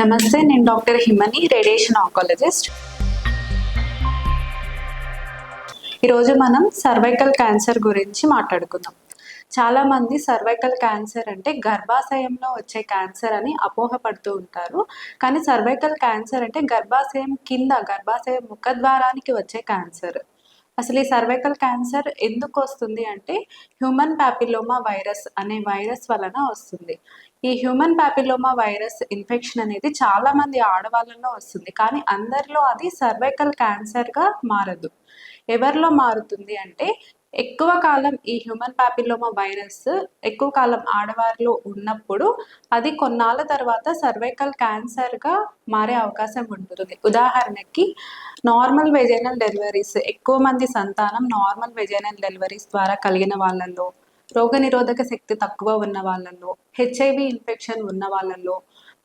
నమస్తే నేను doctor Himani radiation oncologist. ఈరోజు మనం సర్వైకల్ క్యాన్సర్ గురించి మాట్లాడుకుందాం. చాలా మంది సర్వైకల్ క్యాన్సర్ అంటే గర్భాశయంలో వచ్చే క్యాన్సర్ అని అపోహపడుతూ ఉంటారు. కానీ సర్వైకల్ క్యాన్సర్ అంటే గర్భాశయం కింద గర్భాశయం ముఖద్వారానికి వచ్చే క్యాన్సర్. అసలు ఈ సర్వైకల్ క్యాన్సర్ ఎందుకు వస్తుంది అంటే హ్యూమన్ ప్యాపిలోమా వైరస్ అనే వైరస్ వలన వస్తుంది. ఈ హ్యూమన్ ప్యాపిలోమా వైరస్ ఇన్ఫెక్షన్ అనేది చాలా మంది ఆడవాళ్ళలో వస్తుంది కానీ అందరిలో అది సర్వైకల్ క్యాన్సర్గా మారదు. ఎవరిలో మారుతుంది అంటే ఎక్కువ కాలం ఈ హ్యూమన్ ప్యాపిలోమా వైరస్ ఎక్కువ కాలం ఆడవారిలో ఉన్నప్పుడు అది కొన్నాళ్ళ తర్వాత సర్వైకల్ క్యాన్సర్గా మారే అవకాశం ఉంటుంది. ఉదాహరణకి నార్మల్ వెజైనల్ డెలివరీస్ ఎక్కువ మంది సంతానం నార్మల్ వెజైనల్ డెలివరీస్ ద్వారా కలిగిన వాళ్ళల్లో రోగనిరోధక శక్తి తక్కువ ఉన్న వాళ్ళల్లో హెచ్ఐవి ఇన్ఫెక్షన్ ఉన్న వాళ్ళల్లో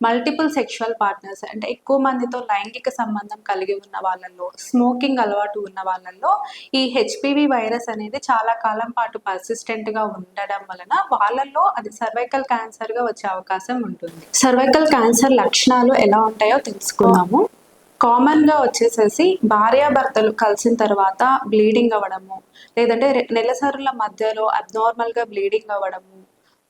మల్టిపుల్ సెక్షువల్ పార్ట్నర్స్ అంటే ఎక్కువ మందితో లైంగిక సంబంధం కలిగి ఉన్న వాళ్ళల్లో స్మోకింగ్ అలవాటు ఉన్న వాళ్ళల్లో ఈ హెచ్పివి వైరస్ అనేది చాలా కాలం పాటు పర్సిస్టెంట్గా ఉండడం వలన వాళ్ళల్లో అది సర్వైకల్ క్యాన్సర్గా వచ్చే అవకాశం ఉంటుంది. సర్వైకల్ క్యాన్సర్ లక్షణాలు ఎలా ఉంటాయో తెలుసుకున్నాము కామన్గా వచ్చేసేసి భార్యాభర్తలు కలిసిన తర్వాత బ్లీడింగ్ అవ్వడము లేదంటే నెలసరుల మధ్యలో అబ్నార్మల్గా బ్లీడింగ్ అవ్వడము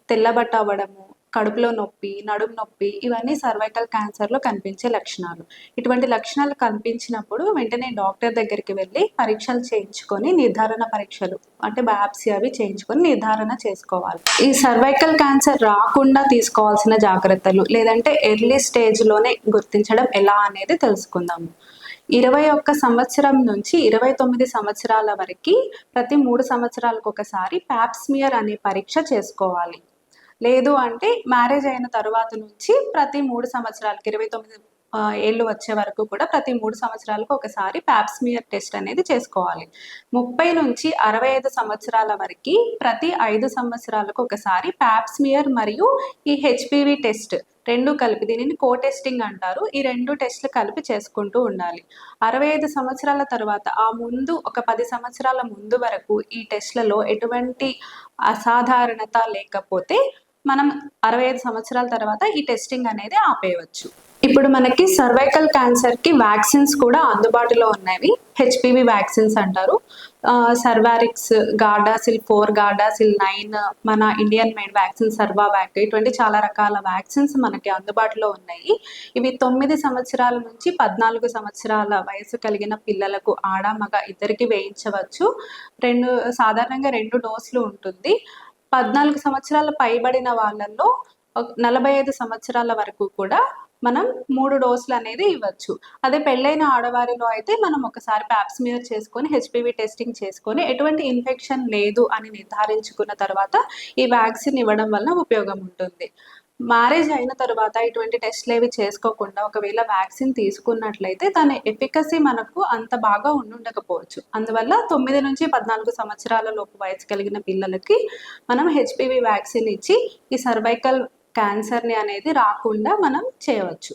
తెల్లబట్ట అవ్వడము కడుపులో నొప్పి నడుము నొప్పి ఇవన్నీ సర్వైకల్ క్యాన్సర్లో కనిపించే లక్షణాలు. ఇటువంటి లక్షణాలు కనిపించినప్పుడు వెంటనే డాక్టర్ దగ్గరికి వెళ్ళి పరీక్షలు చేయించుకొని నిర్ధారణ పరీక్షలు అంటే బయాప్సీ అవి చేయించుకొని నిర్ధారణ చేసుకోవాలి. ఈ సర్వైకల్ క్యాన్సర్ రాకుండా తీసుకోవాల్సిన జాగ్రత్తలు లేదంటే ఎర్లీ స్టేజ్లోనే గుర్తించడం ఎలా అనేది తెలుసుకుందాము ఇరవై ఒక్క సంవత్సరం నుంచి ఇరవై తొమ్మిది సంవత్సరాల వరకు ప్రతి మూడు సంవత్సరాలకు ఒకసారి ప్యాప్స్మియర్ అనే పరీక్ష చేసుకోవాలి. లేదు అంటే మ్యారేజ్ అయిన తర్వాత నుంచి ప్రతి మూడు సంవత్సరాలకి ఇరవై తొమ్మిది ఏళ్ళు వచ్చే వరకు కూడా ప్రతి మూడు సంవత్సరాలకు ఒకసారి ప్యాప్స్మియర్ టెస్ట్ అనేది చేసుకోవాలి. ముప్పై నుంచి అరవై ఐదు సంవత్సరాల వరకు ప్రతి ఐదు సంవత్సరాలకు ఒకసారి ప్యాప్స్మియర్ మరియు ఈ హెచ్పివి టెస్ట్ రెండు కలిపి దీనిని కో టెస్టింగ్ అంటారు. ఈ రెండు టెస్ట్లు కలిపి చేసుకుంటూ ఉండాలి. అరవై ఐదు సంవత్సరాల తర్వాత ఆ ముందు ఒక పది సంవత్సరాల ముందు వరకు ఈ టెస్ట్లలో ఎటువంటి అసాధారణత లేకపోతే మనం అరవై ఐదు సంవత్సరాల తర్వాత ఈ టెస్టింగ్ అనేది ఆపేయవచ్చు. ఇప్పుడు మనకి సర్వైకల్ క్యాన్సర్కి వ్యాక్సిన్స్ కూడా అందుబాటులో ఉన్నవి. హెచ్పివి వ్యాక్సిన్స్ అంటారు. Cervarix Gardasil four Gardasil nine మన ఇండియన్ మేడ్ వ్యాక్సిన్ సర్వావాక్ ఇటువంటి చాలా రకాల వ్యాక్సిన్స్ మనకి అందుబాటులో ఉన్నాయి. ఇవి తొమ్మిది సంవత్సరాల నుంచి పద్నాలుగు సంవత్సరాల వయసు కలిగిన పిల్లలకు ఆడ మగ ఇద్దరికి వేయించవచ్చు. రెండు సాధారణంగా రెండు డోసులు ఉంటుంది. పద్నాలుగు సంవత్సరాల పైబడిన వాళ్ళల్లో నలభై ఐదు సంవత్సరాల వరకు కూడా మనం మూడు డోసులు అనేది ఇవ్వచ్చు. అదే పెళ్ళైన ఆడవారిలో అయితే మనం ఒకసారి ప్యాప్స్మియర్ చేసుకొని హెచ్పివి టెస్టింగ్ చేసుకొని ఎటువంటి ఇన్ఫెక్షన్ లేదు అని నిర్ధారించుకున్న తర్వాత ఈ వ్యాక్సిన్ ఇవ్వడం వలన ఉపయోగం ఉంటుంది. మ్యారేజ్ అయిన తర్వాత ఇటువంటి టెస్ట్లు ఏవి చేసుకోకుండా ఒకవేళ వ్యాక్సిన్ తీసుకున్నట్లయితే దాని ఎఫికసీ మనకు అంత బాగా ఉండుండకపోవచ్చు. అందువల్ల తొమ్మిది నుంచి పద్నాలుగు సంవత్సరాల లోపు వయసు కలిగిన పిల్లలకి మనం హెచ్పివి వ్యాక్సిన్ ఇచ్చి ఈ సర్వైకల్ క్యాన్సర్ని అనేది రాకుండా మనం చేయవచ్చు.